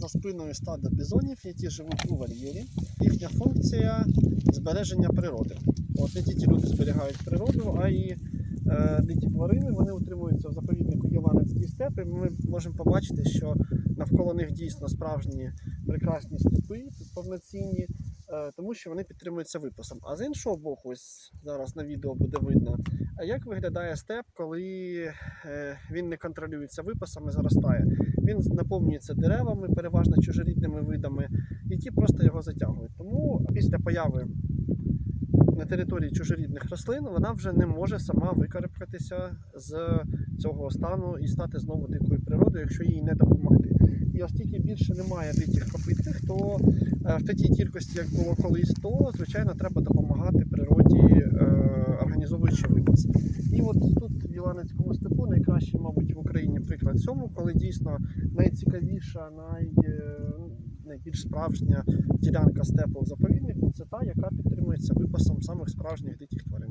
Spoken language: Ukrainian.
за спиною стада бізонів, які живуть у вольєрі. Їхня функція збереження природи. От не тільки люди зберігають природу, а й е, тварини вони утримуються в заповіднику Єванецькій степи. Ми можемо побачити, що навколо них дійсно справжні прекрасні степи повноцінні, тому що вони підтримуються випасом. А з іншого боку, ось зараз на відео буде видно, а як виглядає степ, коли е, він не контролюється випасами, заростає. Він наповнюється деревами, переважно чужорідними видами, які просто його затягують. Тому після появи на території чужорідних рослин вона вже не може сама викарабкатися з цього стану і стати знову дикою природою, якщо їй не допомогти. І оскільки більше немає диких копитних, то е, в такій кількості, як було колись, то звичайно треба допомагати природі, е, організовуючи випас. І от тут в Іланецькому степу найкращий, мабуть, в Україні приклад цьому, коли дійсно найцікавіша, най, е, найбільш справжня ділянка степу в заповіднику це та, яка підтримується випасом самих справжніх диких тварин.